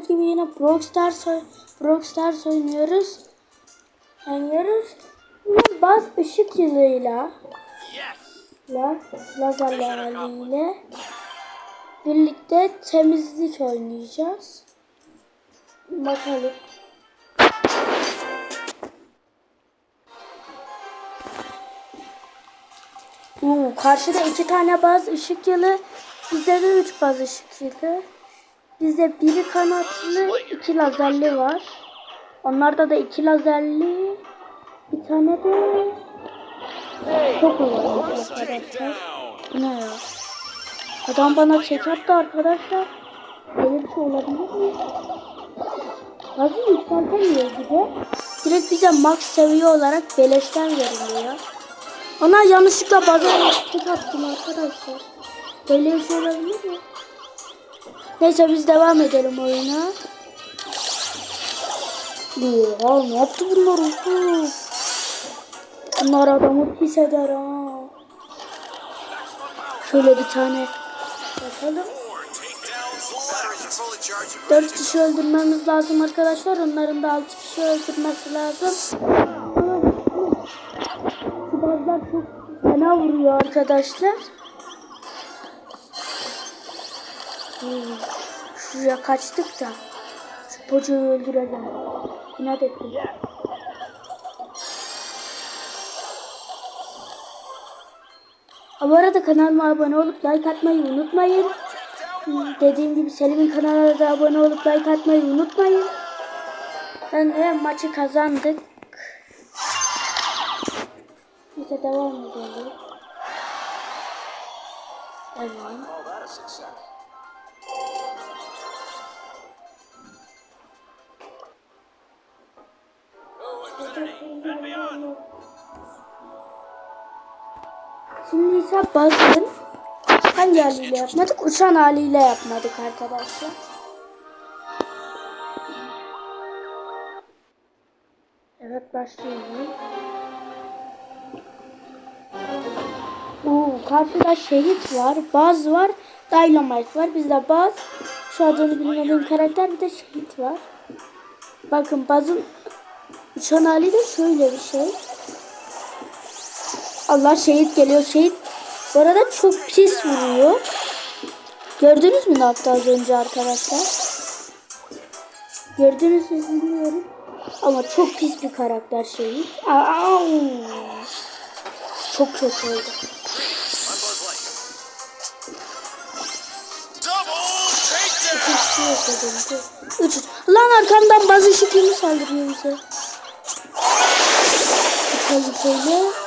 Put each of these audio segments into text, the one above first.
gördüğünüz gibi yine Brawl Stars oynuyoruz. Oynuyoruz. Yine baz ışık yılıyla la, lazerli haliyle birlikte temizlik oynayacağız. Bakalım. Oo, karşıda iki tane baz ışık yılı. Bizde de üç baz ışık yılı. Bizde biri kanatlı, iki lazerli var. Onlarda da iki lazerli, bir tane de çok var arkadaşlar. Ne ya? Adam bana çek attı arkadaşlar. Böyle bir şey olabilir mi? Bazı yükseltemiyor gibi. Direkt bize max seviye olarak beleşten veriliyor. Ona yanlışlıkla bazen tek attım arkadaşlar. Böyle bir şey olabilir mi? Neyse biz devam edelim oyuna. Oha ne yaptı bunlar? Oha. Bunlar adamı pis eder ha. Şöyle bir tane bakalım. Dört kişi öldürmemiz lazım arkadaşlar. Onların da altı kişi öldürmesi lazım. Şu bazılar çok fena vuruyor arkadaşlar. Hmm, Şuraya kaçtık da. Şu pocuğu öldüreceğim. İnat ettim. Bu arada kanalıma abone olup like atmayı unutmayın. Dediğim gibi Selim'in kanalına da abone olup like atmayı unutmayın. Ben de maçı kazandık. Neyse devam edelim. Tamam. Şimdi ise bakın hangi haliyle yapmadık? Uçan haliyle yapmadık arkadaşlar. Evet başlayalım. Oo, karşıda şehit var, baz var, dynamite var. Bizde baz, şu adını bilmediğim karakter bir de şehit var. Bakın bazın uçan hali de şöyle bir şey. Allah şehit geliyor. Şehit bu arada çok pis vuruyor. Gördünüz mü ne yaptı az önce arkadaşlar? Gördünüz mü bilmiyorum. Ama çok pis bir karakter şehit. Au! Çok kötü oldu. Üç. Lan arkamdan bazı şıkkını saldırıyor bize. Şöyle şöyle.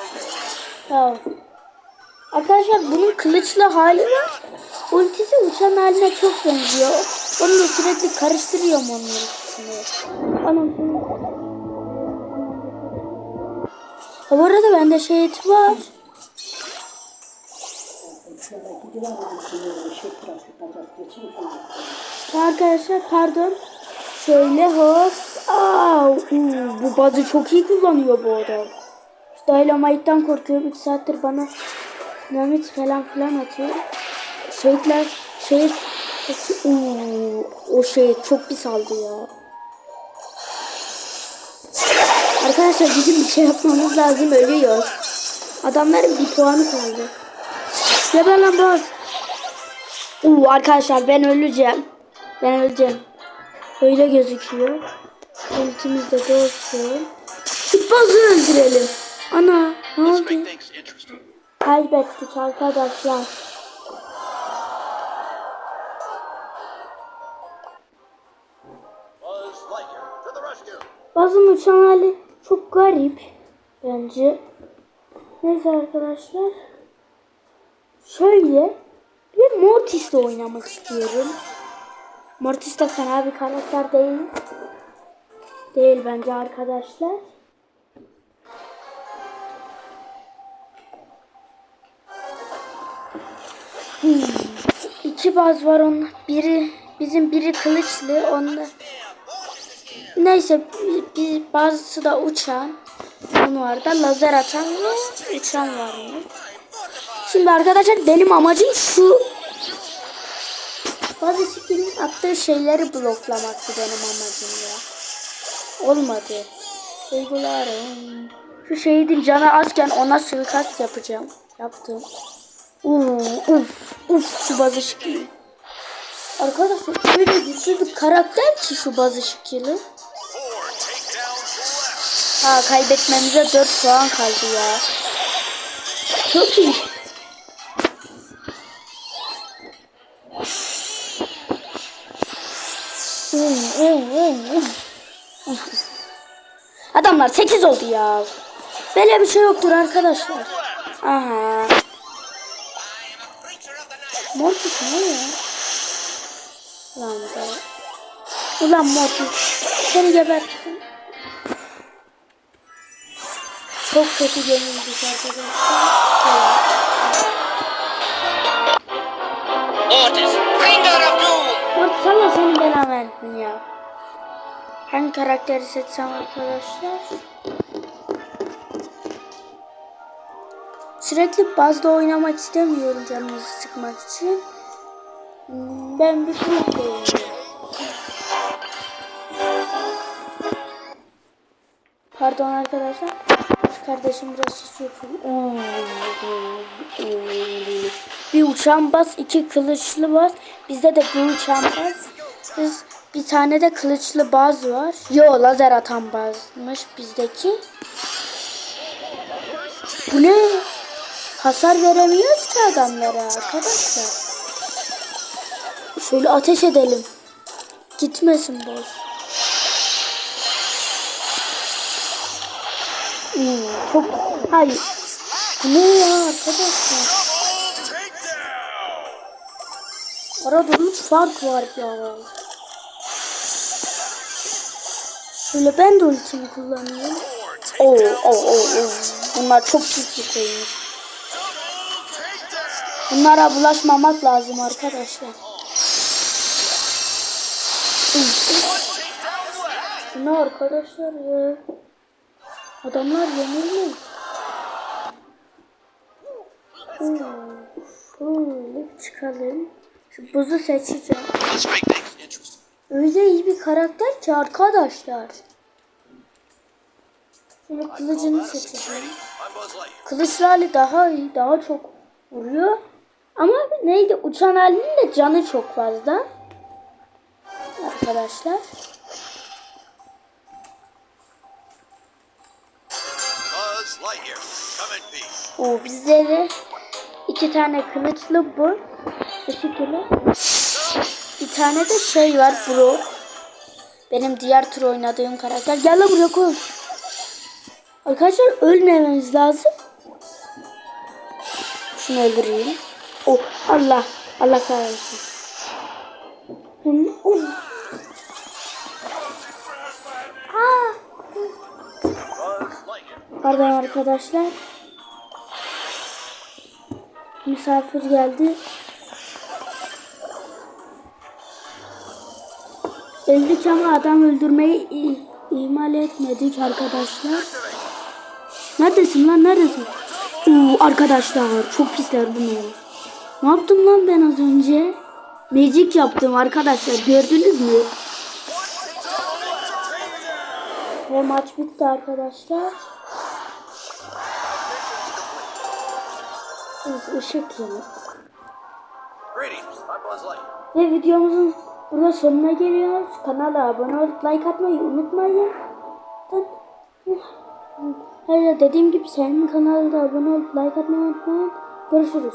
Tamam. Arkadaşlar bunun kılıçlı hali var. Ultisi uçan haline çok benziyor. Onu da sürekli karıştırıyorum onun ultisini. Anam. Ha, bu arada bende şehit var. Arkadaşlar pardon. Şöyle hop. Aa, bu bazı çok iyi kullanıyor bu adam. Dynamite'dan korkuyorum. 3 saattir bana dinamit falan filan atıyor. Şehitler şehit Uu, o şey çok pis aldı ya. Arkadaşlar bizim bir şey yapmamız lazım ölüyor. Adamların bir puanı kaldı. Geber lan boss. Uu, arkadaşlar ben öleceğim. Ben öleceğim. Öyle gözüküyor. Ultimiz de dolsun. Şu boss'u öldürelim. Ana ne oldu? Kaybettik arkadaşlar. Bazım uçan hali çok garip bence. Neyse arkadaşlar. Şöyle bir Mortis'le oynamak istiyorum. Mortis de fena bir karakter değil. Değil bence arkadaşlar. İki baz var onun. Biri bizim biri kılıçlı. Onda Neyse bir bazısı da uçan. Onun var da lazer atan ve uçan var mı? Şimdi arkadaşlar benim amacım şu. Bazı skill'in attığı şeyleri bloklamaktı benim amacım ya. Olmadı. Duygularım. Şu şehidin canı azken ona suikast yapacağım. Yaptım. Uf, uf, uf şu bazı skill'i. Arkadaşlar öyle güçlü bir karakter ki şu bazı skill'i. Four takedowns left. Ha kaybetmemize 4 puan kaldı ya. Çok iyi. Adamlar 8 oldu ya. Böyle bir şey yoktur arkadaşlar. Aha. Mortis ne ya? Lan be. Ulan Mortis. Seni gebertin. Çok kötü yenildik arkadaşlar. Mortis, bringer of doom! Mortis Allah senin belanı ya. Hangi karakteri seçsem arkadaşlar? Sürekli bazda oynamak istemiyorum canınızı sıkmak için. Hmm, Ben bir kulüp oynayayım. Pardon arkadaşlar. Kardeşim biraz sus yapıyor. Bir uçan bas, iki kılıçlı bas. Bizde de bir uçan bas. Biz bir tane de kılıçlı baz var. Yo lazer atan bazmış bizdeki. Bu ne? Hasar veremiyoruz ki adamlara arkadaşlar. Şöyle ateş edelim. Gitmesin boss. Hmm, çok hayır. Ne ya arkadaşlar? Arada 3 fark var ya. Şöyle ben de ultimi kullanıyorum. Oo, oo, oo, oo. Bunlar çok pislik oynuyor. Bunlara bulaşmamak lazım arkadaşlar. Ne arkadaşlar ya? Adamlar yenilmiş. Oo, Şöyle çıkalım. Buzu seçeceğim. Öyle iyi bir karakter ki arkadaşlar. Şöyle kılıcını seçeceğim. Hali daha iyi, daha çok vuruyor. Ama neydi? Uçan halinin de canı çok fazla. Arkadaşlar. O bizlere iki tane kılıçlı bu. Teşekkürler. Bir tane de şey var bro. Benim diğer tur oynadığım karakter. Gel lan buraya koy. Arkadaşlar ölmememiz lazım. Şunu öldüreyim. Oh Allah. Allah kahretsin. Oh. Pardon arkadaşlar. Misafir geldi. Öldük ama adam öldürmeyi ihmal etmedik arkadaşlar. Neredesin lan neredesin? Oo arkadaşlar çok pisler bunu. Ne yaptım lan ben az önce? Magic yaptım arkadaşlar gördünüz mü? Ve maç bitti arkadaşlar. Biz ışık Lightyear. Ve videomuzun burada sonuna geliyoruz. Kanala abone olup like atmayı unutmayın. Her dediğim gibi senin kanalda abone olup like atmayı unutmayın. Görüşürüz.